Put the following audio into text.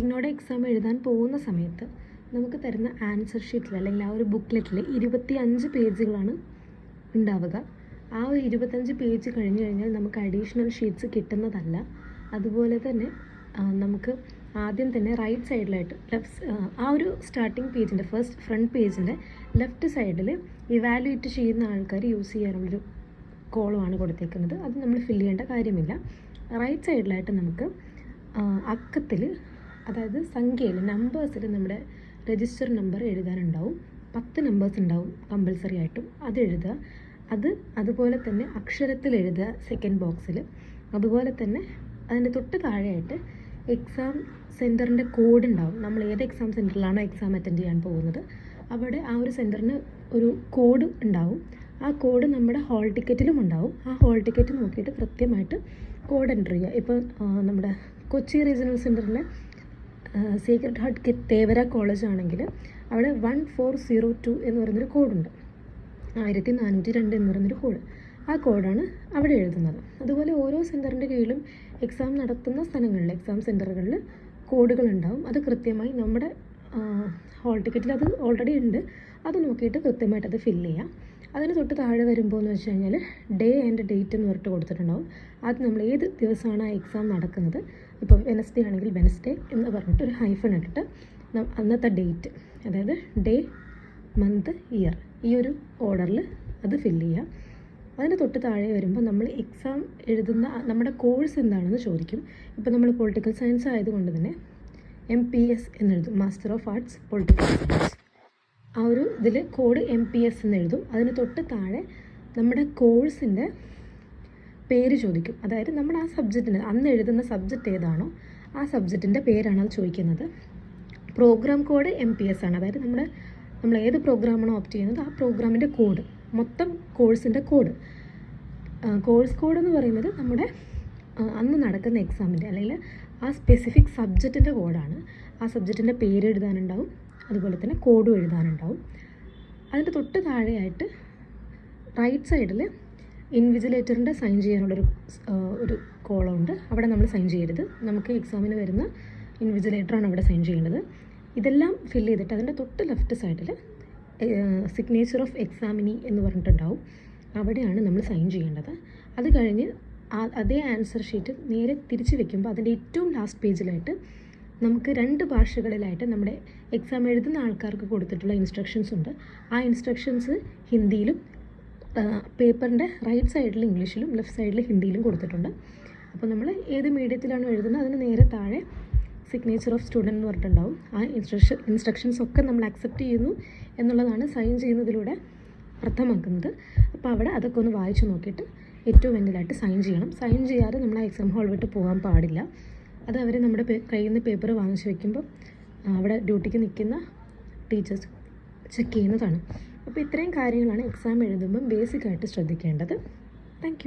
ഇഗ്നോയുടെ exam എഴുതാൻ പോകുന്ന സമയത്ത് നമുക്ക് തരുന്ന ആൻസർ ഷീറ്റിൽ അല്ലെങ്കിൽ ആ ഒരു ബുക്ക്ലെറ്റിൽ ഇരുപത്തി അഞ്ച് പേജുകളാണ് ഉണ്ടാവുക. ആ ഒരു ഇരുപത്തഞ്ച് പേജ് കഴിഞ്ഞ് കഴിഞ്ഞാൽ നമുക്ക് അഡീഷണൽ ഷീറ്റ്സ് കിട്ടുന്നതല്ല. അതുപോലെ തന്നെ നമുക്ക് ആദ്യം തന്നെ റൈറ്റ് സൈഡിലായിട്ട് ലെഫ്റ്റ് ആ ഒരു സ്റ്റാർട്ടിംഗ് പേജിന്റെ ഫസ്റ്റ് ഫ്രണ്ട് പേജിന്റെ ലെഫ്റ്റ് സൈഡിൽ ഇവാലുവേറ്റ് ചെയ്യുന്ന ആൾക്കാർ യൂസ് ചെയ്യാനുള്ളൊരു കോളമാണ് കൊടുത്തേക്കുന്നത്. അത് നമ്മൾ ഫില്ല് ചെയ്യേണ്ട കാര്യമില്ല. റൈറ്റ് സൈഡിലായിട്ട് നമുക്ക് അക്കത്തിൽ അതായത് സംഖ്യയിൽ നമ്പേഴ്സിൽ നമ്മുടെ രജിസ്റ്റർ നമ്പർ എഴുതാനുണ്ടാവും. പത്ത് നമ്പേഴ്സ് ഉണ്ടാവും കമ്പൽസറി ആയിട്ടും അത് എഴുതുക. അത് അതുപോലെ തന്നെ അക്ഷരത്തിൽ എഴുതുക സെക്കൻഡ് ബോക്സിൽ അതുപോലെ തന്നെ അതിന്റെ തൊട്ട് താഴെയായിട്ട് എക്സാം സെന്ററിന്റെ കോഡ് ഉണ്ടാവും. നമ്മൾ ഏത് എക്സാം സെന്ററിലാണോ എക്സാം അറ്റൻഡ് ചെയ്യാൻ പോകുന്നത്? അവിടെ ആ ഒരു സെന്ററിന് ഒരു കോഡ് ഉണ്ടാവും. ആ കോഡ് നമ്മുടെ ഹോൾ ടിക്കറ്റിലും ഉണ്ടാവും. ആ ഹോൾ ടിക്കറ്റ് നോക്കിയിട്ട് കൃത്യമായിട്ട് കോഡ് എന്റർ ചെയ്യുക. ഇപ്പോൾ നമ്മുടെ കൊച്ചി റീജിയണൽ സെന്ററിലെ സീക്രട്ട് ഹാർട്ട് കി തേവര കോളേജ് ആണെങ്കിൽ അവിടെ വൺ ഫോർ സീറോ ടു എന്ന് പറയുന്നൊരു കോഡുണ്ട് ആയിരത്തി നാനൂറ്റി രണ്ട് എന്ന് പറയുന്നൊരു കോഡ് ആ കോഡാണ് അവിടെ എഴുതുന്നത്. അതുപോലെ ഓരോ സെന്ററിന്റെ കീഴിലും എക്സാം നടത്തുന്ന സ്ഥലങ്ങളിൽ എക്സാം സെന്ററുകളിൽ കോഡുകൾ ഉണ്ടാവും. അത് കൃത്യമായി നമ്മുടെ ഹോൾ ടിക്കറ്റിൽ അത് ഓൾറെഡി ഉണ്ട്. അത് നോക്കിയിട്ട് കൃത്യമായിട്ട് അത് ഫില്ല് ചെയ്യാം. അതിന് തൊട്ട് താഴെ വരുമ്പോൾ എന്ന് വെച്ച് കഴിഞ്ഞാൽ ഡേ ആൻഡ് ഡേറ്റ് എന്ന് പറഞ്ഞിട്ട് കൊടുത്തിട്ടുണ്ടാവും. അത് നമ്മൾ ഏത് ദിവസമാണ് ആ എക്സാം നടക്കുന്നത്? ഇപ്പോൾ വെനസ്ഡേ ആണെങ്കിൽ വെനസ്ഡേ എന്ന് പറഞ്ഞിട്ട് ഒരു ഹൈഫൺ ഇട്ടിട്ട് അന്നത്തെ ഡേറ്റ് അതായത് ഡേ മന്ത് ഇയർ ഈ ഒരു ഓർഡറിൽ അത് ഫില്ല് ചെയ്യാം. അതിന് തൊട്ട് താഴെ വരുമ്പോൾ നമ്മൾ എക്സാം എഴുതുന്ന നമ്മുടെ കോഴ്സ് എന്താണെന്ന് ചോദിക്കും. ഇപ്പോൾ നമ്മൾ പൊളിറ്റിക്കൽ സയൻസ് ആയതുകൊണ്ട് തന്നെ M P S എന്നെഴുതും. Master of arts political science ആ ഒരു ഇതിൽ കോഡ് എം പി എസ് എന്നെഴുതും. അതിന് തൊട്ട് താഴെ നമ്മുടെ കോഴ്സിന്റെ പേര് ചോദിക്കും. അതായത് നമ്മൾ ആ സബ്ജക്റ്റിന് അന്ന് എഴുതുന്ന സബ്ജക്റ്റ് ഏതാണോ ആ സബ്ജക്റ്റിന്റെ പേരാണ് അത് ചോദിക്കുന്നത്. Program code M P S ആണ്. അതായത് നമ്മുടെ നമ്മൾ ഏത് പ്രോഗ്രാമാണോ ഓപ്റ്റ് ചെയ്യുന്നത് ആ പ്രോഗ്രാമിന്റെ കോഡ് മൊത്തം കോഴ്സിന്റെ കോഡ് കോഴ്സ് കോഡ് എന്ന് പറയുന്നത് നമ്മുടെ അന്ന് നടക്കുന്ന എക്സാമിന്റെ അല്ലെങ്കിൽ ആ സ്പെസിഫിക് സബ്ജക്റ്റിന്റെ കോഡാണ് ആ സബ്ജക്റ്റിന്റെ പേര് എഴുതാനുണ്ടാവും. അതുപോലെ തന്നെ കോഡും എഴുതാനുണ്ടാവും. അതിന്റെ തൊട്ട് താഴെയായിട്ട് റൈറ്റ് സൈഡിൽ ഇൻവിജിലേറ്ററിന്റെ സൈൻ ചെയ്യാനുള്ളൊരു ഒരു കോളമുണ്ട് അവിടെ നമ്മൾ സൈൻ ചെയ്യരുത്. നമുക്ക് എക്സാമിന് വരുന്ന ഇൻവിജിലേറ്ററാണ് അവിടെ സൈൻ ചെയ്യേണ്ടത്. ഇതെല്ലാം ഫില്ല് ചെയ്തിട്ട് അതിന്റെ തൊട്ട് ലെഫ്റ്റ് സൈഡിൽ സിഗ്നേച്ചർ ഓഫ് എക്സാമിനി എന്ന് പറഞ്ഞിട്ടുണ്ടാവും. അവിടെയാണ് നമ്മൾ സൈൻ ചെയ്യേണ്ടത്. അത് കഴിഞ്ഞ് അതേ ആൻസർ ഷീറ്റ് നേരെ തിരിച്ച് വെക്കുമ്പോൾ അതിന്റെ ഏറ്റവും ലാസ്റ്റ് പേജിലായിട്ട് നമുക്ക് രണ്ട് ഭാഷകളിലായിട്ട് നമ്മുടെ എക്സാം എഴുതുന്ന ആൾക്കാർക്ക് കൊടുത്തിട്ടുള്ള ഇൻസ്ട്രക്ഷൻസ് ഉണ്ട്. ആ ഇൻസ്ട്രക്ഷൻസ് ഹിന്ദിയിലും പേപ്പറിന്റെ റൈറ്റ് സൈഡിൽ ഇംഗ്ലീഷിലും ലെഫ്റ്റ് സൈഡിൽ ഹിന്ദിയിലും കൊടുത്തിട്ടുണ്ട്. അപ്പോൾ നമ്മൾ ഏത് മീഡിയത്തിലാണ് എഴുതുന്നത്? അതിന് നേരെ താഴെ സിഗ്നേച്ചർ ഓഫ് സ്റ്റുഡന്റ് എന്ന് പറഞ്ഞിട്ടുണ്ടാവും. ആ ഇൻസ്ട്രക്ഷൻ ഇൻസ്ട്രക്ഷൻസ് ഒക്കെ നമ്മൾ അക്സെപ്റ്റ് ചെയ്യുന്നു എന്നുള്ളതാണ് സൈൻ ചെയ്യുന്നതിലൂടെ അർത്ഥമാക്കുന്നത്. അപ്പോൾ അവിടെ അതൊക്കെ ഒന്ന് വായിച്ചു നോക്കിയിട്ട് ഏറ്റവും എൻഡിലായിട്ട് സൈൻ ചെയ്യണം. സൈൻ ചെയ്യാതെ നമ്മൾ ആ എക്സാം ഹാൾ വിട്ട് പോകാൻ പാടില്ല. അത് അവർ നമ്മുടെ കയ്യിൽ നിന്ന് പേപ്പർ വാങ്ങിച്ചു വെക്കുമ്പോൾ അവിടെ ഡ്യൂട്ടിക്ക് നിൽക്കുന്ന ടീച്ചേഴ്സ് ചെക്ക് ചെയ്യുന്നതാണ്. അപ്പോൾ ഇത്രയും കാര്യങ്ങളാണ് എക്സാം എഴുതുമ്പം ബേസിക്കായിട്ട് ശ്രദ്ധിക്കേണ്ടത്. താങ്ക്